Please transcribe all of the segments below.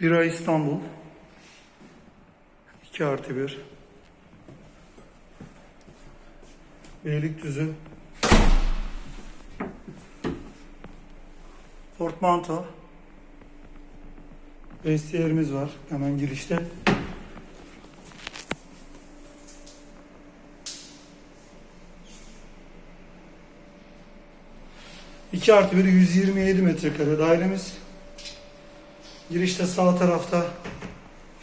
Bira İstanbul. 2 artı 1. Beylikdüzü. Portmanto. Vestiyerimiz var hemen girişte. İki artı bir 127 metrekare dairemiz. Girişte sağ tarafta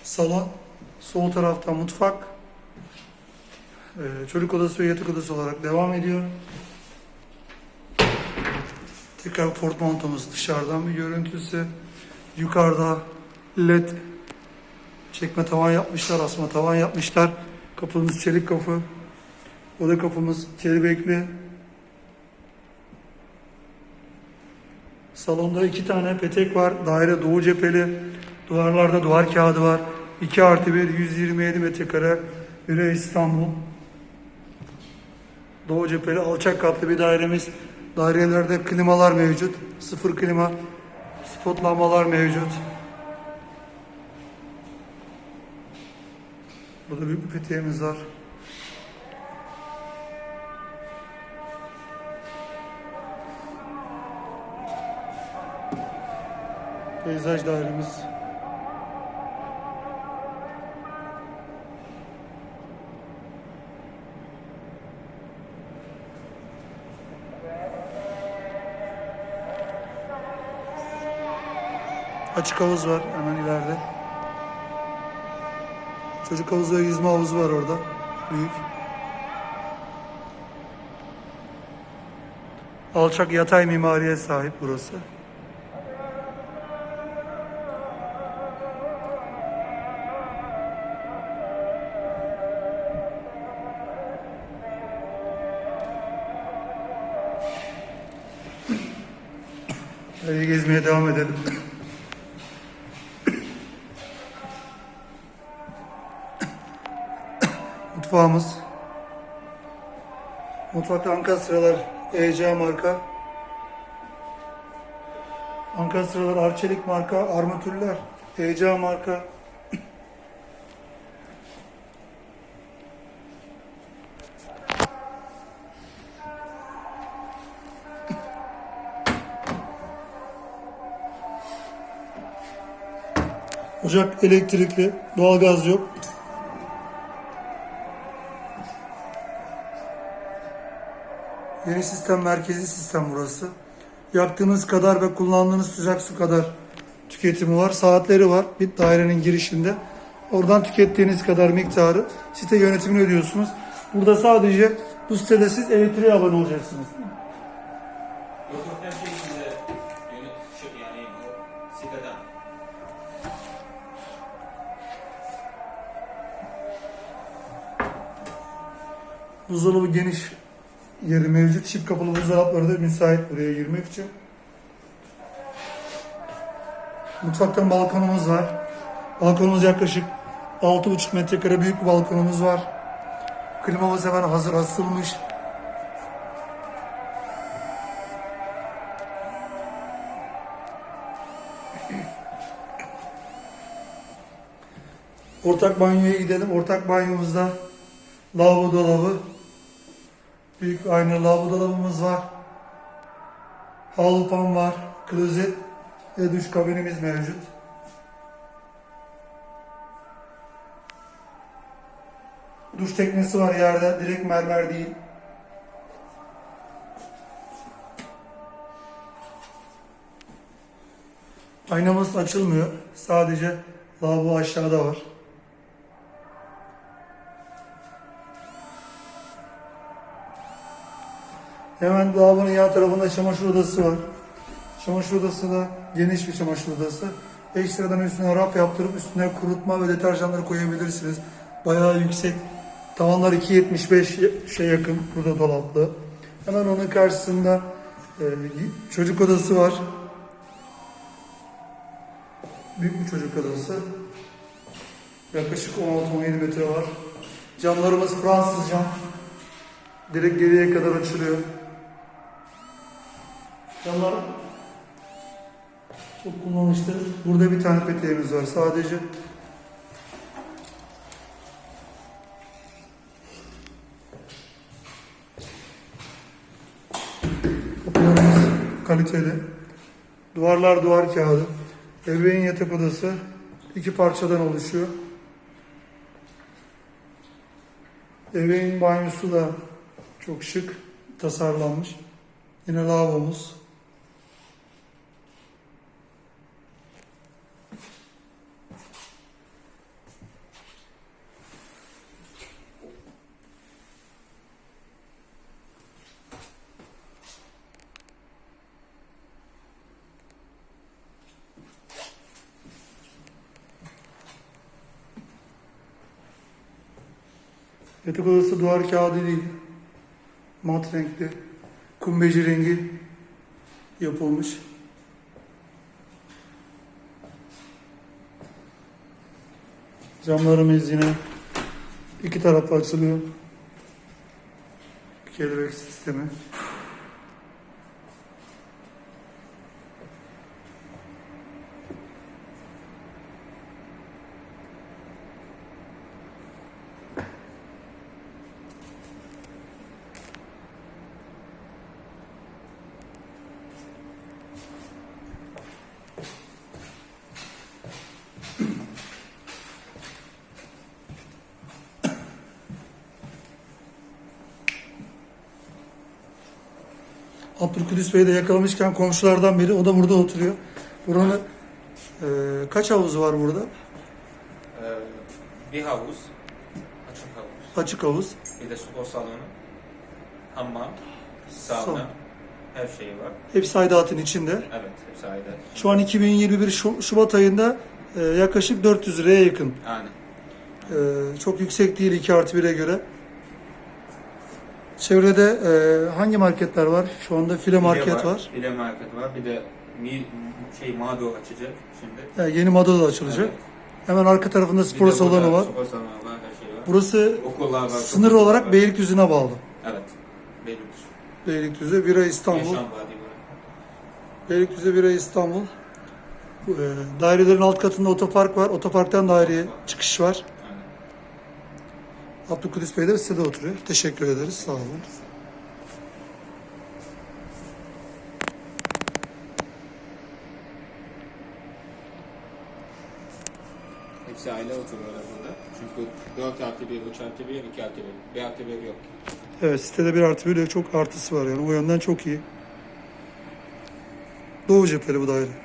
salon, sol tarafta mutfak. Ee, çocuk odası ve yatak odası olarak devam ediyor. Tekrar portmantomuz dışarıdan bir görüntüsü. Yukarıda led çekme tavan yapmışlar, asma tavan yapmışlar. Kapımız çelik kapı. Oda kapımız kelebekli. Salonda iki tane petek var. Daire doğu cepheli. Duvarlarda duvar kağıdı var. 2 artı 1, 127 metrekare. Bire İstanbul. Doğu cepheli alçak katlı bir dairemiz. Dairelerde klimalar mevcut. Sıfır klima. Spot lambalar mevcut. Burada büyük bir peteğimiz var. Peyzaj dairemiz. Açık havuz var hemen ileride. Çocuk havuzu ve yüzme havuzu var orada. Büyük. Alçak yatay mimariye sahip burası. Hadi gezmeye devam edelim. Mutfağımız. Mutfakta Ankara sıralar EC marka. Ankara sıralar Arçelik marka, armatürler EC marka. Ocak elektrikli, doğalgaz yok. Yeni sistem merkezi sistem burası. Yaktığınız kadar ve kullandığınız sıcak su kadar tüketimi var. Saatleri var bir dairenin girişinde. Oradan tükettiğiniz kadar miktarı site yönetimine ödüyorsunuz. Burada sadece bu sitede siz elektriğe abone olacaksınız. Yok yok her şey içinde bu siteden. Buzdolabı geniş yeri mevcut. Çift kapılı buzdolapları da müsait buraya girmek için. Mutfaktan balkonumuz var. Balkonumuz yaklaşık 6,5 metrekare büyük bir balkonumuz var. Klimamız hemen hazır asılmış. Ortak banyoya gidelim. Ortak banyomuzda lavabo dolabı, büyük ayna lavabo dolabımız var. Halupan var, klozet ve duş kabinimiz mevcut. Duş teknesi var yerde, direkt mermer değil. Aynamız açılmıyor. Sadece lavabo aşağıda var. Hemen lavabonun yan tarafında çamaşır odası var. Çamaşır odası da geniş bir çamaşır odası. Ekstradan üstüne raf yaptırıp üstüne kurutma ve deterjanları koyabilirsiniz. Bayağı yüksek. Tavanlar 2.75 şey yakın burada dolaplı. Hemen onun karşısında e, çocuk odası var. Büyük bir çocuk odası. Yaklaşık 16-17 metre var. Camlarımız Fransız cam. Direkt geriye kadar açılıyor. Camlar Çok kullanışlı. Burada bir tane peteğimiz var sadece. Kapılarımız kaliteli. Duvarlar duvar kağıdı. Ebeveyn yatak odası iki parçadan oluşuyor. Ebeveyn banyosu da çok şık tasarlanmış. Yine lavabomuz. Yatak odası duvar kağıdı değil. Mat renkli. Kumbeci rengi yapılmış. Camlarımız yine iki tarafta açılıyor. Kelebek sistemi. Abdülkudüs Bey'i de yakalamışken komşulardan biri. O da burada oturuyor. Buranın e, kaç havuzu var burada? Ee, bir havuz, açık havuz, Açık havuz. bir de spor salonu, hamam, Son. sauna, her şeyi var. Hepsi aidatın içinde. Evet, hepsi ayrı. Şu an 2021 Şu- Şubat ayında e, yaklaşık 400 liraya yakın. Aynen. E, çok yüksek değil 2 artı 1'e göre. Çevrede e, hangi marketler var? Şu anda file market var. File market var. Bir de mi, şey mağdur açacak şimdi. E, yeni Mado da açılacak. Evet. Hemen arka tarafında spor salonu var. Spor salonu var, her şey var. Burası Okullar var. sınır olarak var. Beylikdüzü'ne bağlı. Evet. Beylikdüzü. Beylikdüzü, Bira İstanbul. Yaşam var. Beylikdüzü Bira İstanbul. Bu, e, dairelerin alt katında otopark var. Otoparktan daireye çıkış var. Abdülkudüs Bey de sitede oturuyor. Teşekkür ederiz. Sağ olun. Hepsi aile oturuyorlar burada. Çünkü 4 artı 1, 3 artı 1, 2 artı 1. 1 artı 1 yok. Evet sitede bir artı bir de çok artısı var yani. O yönden çok iyi. Doğu cepheli bu daire.